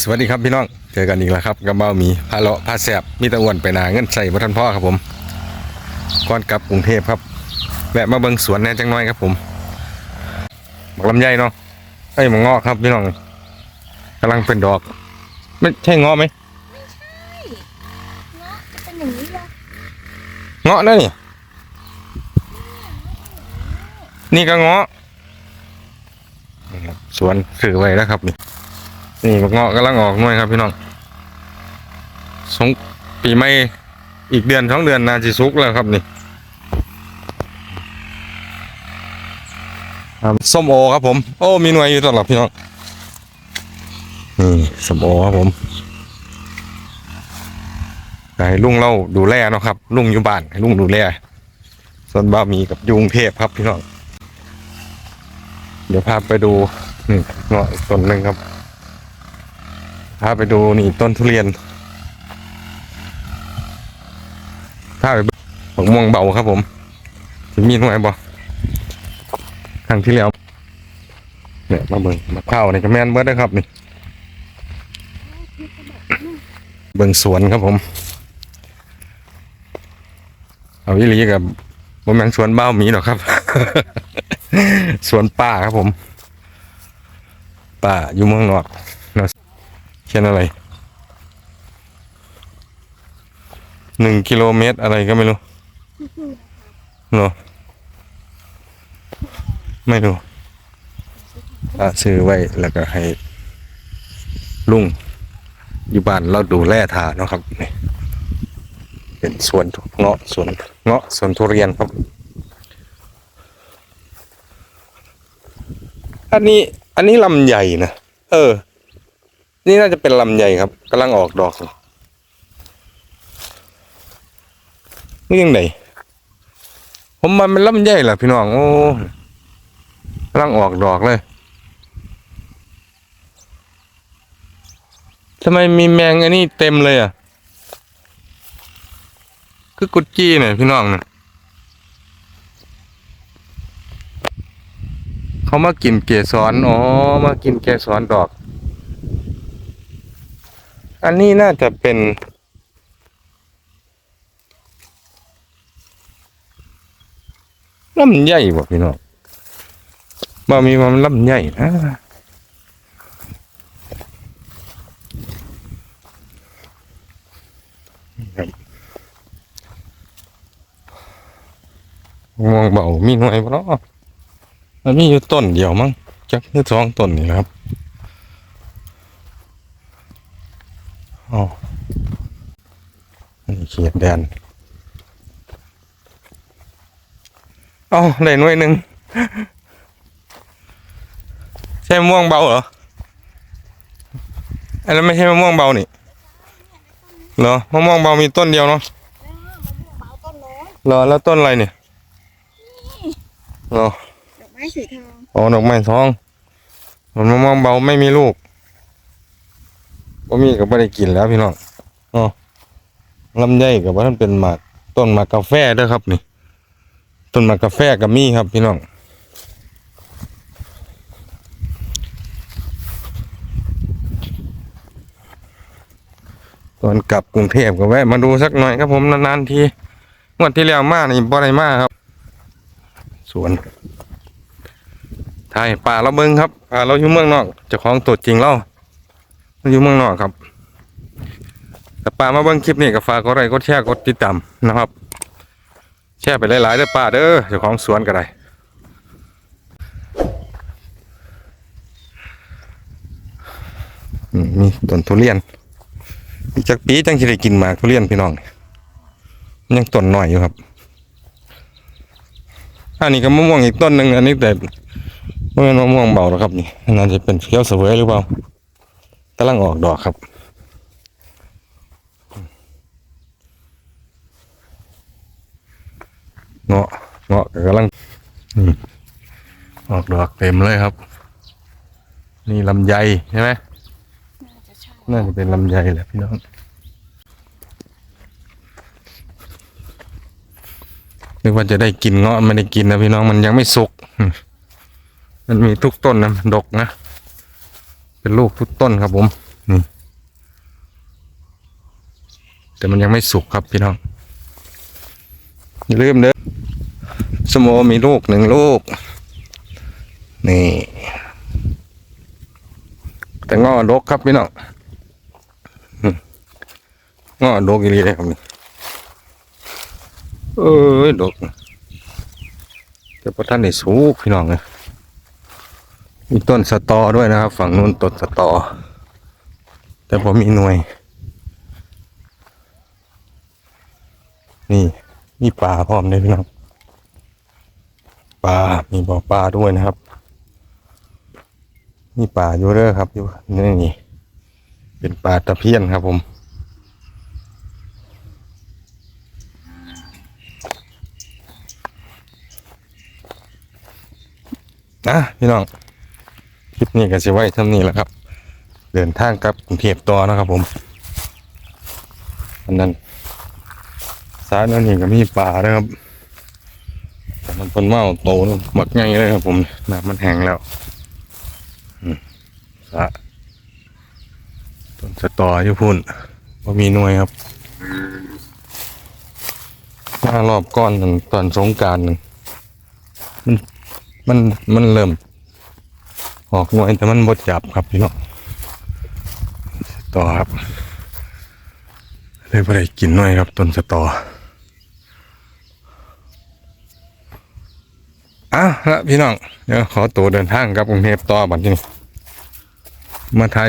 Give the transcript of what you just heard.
สวัสดีครับพี่น้องเจอกันอีกแล้วครับกับเบ้าหมีพาเลาะพาแสบมีตะอ้วนไปนาเงินใส่บ่ทันพ่อครับผมก่อนกลับกรุงเทพครับแวะมาเบิ่งสวนแหน่จังน้อยครับผมบักลำไยเนาะไอ้ยหมงงอกครับพี่น้องกำลังเป็นดอก ไม่ใช่เงาะไหมเนาะเป็นอย่างนี้เลยเงาะนะนี่นี่ก็เงาะนี่ครับสวนถือไว้แล้วครับนี่ นี่บักเงาะกำลังออกหน่วยครับพี่น้องสงปีใหม่อีกเดือนสองเดือนนาจิสุกแล้วครับนี่ครับส้มโอครับผม โอ้มีหน่วยอยู่ตลอดพี่น้องนี่ส้มโอครับผมให้ลุงเราดูแลเนาะครับ ลุงอยู่บ้านให้ลุงดูแลส่วนบ้ามีกับยุงเทพครับพี่น้อง เดี๋ยวพาไปดูนี่เงาะต้นหนึ่งครับ พาไปดูนี่ต้นทุเรียนพาไปบักม่วงเบาครับผมจะมีหน่วยบ่ครั้งที่แล้วเนี่ยมาเบิ่งมาข้าวนี่ก็แม่นเบิดนะครับนี่เบิ่งสวนครับผม เอาวิลีกับบ่แม่นสวนเบ้าหมีหรอกครับ สวนป่าครับผม ป่าอยู่เมืองนอก ขียนอะไรหนึ่งกิโลเมตรอะไรก็ไม่รู้หรอไม่รู้อะซื้อไว้แล้วก็ให้ ลุงอยู่บ้านเราดูแลทาเนาะครับนี่เป็นสวนเงาะสวนเงาะสวนทุเรียนครับ อันนี้ อันนี้ลำใหญ่นะเออ นี่น่าจะเป็นลำใหญ่ครับกำลังออกดอกนี่ยังไงผมมันเป็นลำใหญ่แหละพี่น้องโอ้กำลังออกดอกเลยทำไมมีแมงอันนี้เต็มเลยอะ คือกุดจี้เนี่ยพี่น้องเนี่ยเขามากินเกสรอ๋อมากินเกสรดอก อันนี้น่าจะเป็น ลำใหญ่บ่พี่น้องบ่มีมันลำใหญ่นะมองเบามีหน่วยบ่เนาะมันมีอยู่ต้นเดียวมั้งจักหรือสองต้นนี่นะครับ อ๋ออันนี้เขียดแดนอ๋อได้หน่วยหนึ่งใช่มะม่วงเบาเหรออันนั้นไม่ใช่มะม่วงเบานี่เหรอมะม่วงเบามีต้นเดียวเนาะเบาต้นน้อยเหรอแล้วต้นอะไรเนี่ยเหรอดอกไม้สีทองอ๋อดอกไม้ทองมันมะม่วงเบาไม่มีลูก บ่มีก็ไม่ได้กินแล้วพี่น้องอ๋อลำไยกับว่าท่านเป็นหมากต้นหมากกาแฟเด้วยครับนี่ ต้นหมากกาแฟกับมีครับพี่น้องตอนกลับกรุงเทพก็แวะมาดูสักหน่อยครับผมนานๆทีงวดที่แล้วมานี่บ่ได้มาครับ สวนถ่ายป่าเราเบิงครับป่าเราอยู่เมืองนอกเจ้าของตัวจริงเรา อยู่เมืองนอกครับแต่ป่ามาเบิ้งคลิปนี้ก็ฝากกดไลค์กดแชร์กดติดตามนะครับ แชร์ไปหลายๆเด้อป้าเด้อเจ้าของสวนก็ได้มีต้นทุเรียนอีกจักปีจังสิได้กินหมากทุเรียนพี่น้องยังต้นหน้อยอยู่ครับ อันนี้ก็มะม่วงอีกต้นหนึ่งอันนี้แต่ไม่เป็นมะม่วงเบาหรอกครับนี่น่าจะเป็นเขียวเสวยหรือเปล่า กำลังออกดอกครับ เงาะเงาะกำลังนี่ออกดอกเต็มเลยครับ นี่ลำไยใช่ไหมน่าจะใช่น่าจะเป็นลำไยแหละพี่น้องนึกว่าจะได้กินเงาะไม่ได้กินนะพี่น้องมันยังไม่สุกอืมมันมีทุกต้นนะดกนะ เป็นลูกทุกต้นครับผมนี่แต่มันยังไม่สุกครับพี่น้องอย่าลืมเด้อสมอมีลูกหนึ่งลูก นี่ แต่งอดกครับพี่น้องงอดกอีรีเลยครับเอ้ยดกแต่พอท่านได้สุกพี่น้องเลย มีต้นสตอด้วยนะครับ ฝั่งนู้นต้นสตอ แต่ผมมีหน่วย นี่มีปลาพร้อมเลยพี่น้องปลา มีบ่อปลาด้วยนะครับ มีป่าอยู่เด้อครับอยู่นี่นี่เป็นป่าตะเพียนครับผมนะพี่น้อง คลิปนี้ก็จะไว้ท่านี้แหละครับ เดินทางกลับกรุงเทพต่อนะครับผมอันนั้นสายนั่นนี่ก็มีป่านะครับแต่มันเป็นเมาโตนะหมักไงเลยครับผมน้ำมันแห้งแล้วสะต้นสตออยู่พุ่นว่ามีหน่วยครับมารอบก้อนหนึ่งตอนสงการหนึ่งมันมันมันเริ่ม ออกหน่วยแต่มันบดจับครับพี่น้องสตอครับเลยไปได้กินหน่อยครับต้นสตออะละพี่น้องเดี๋ยวขอตัวเดินทางกลับกรุงเทพต่อบัดนี้มาทาย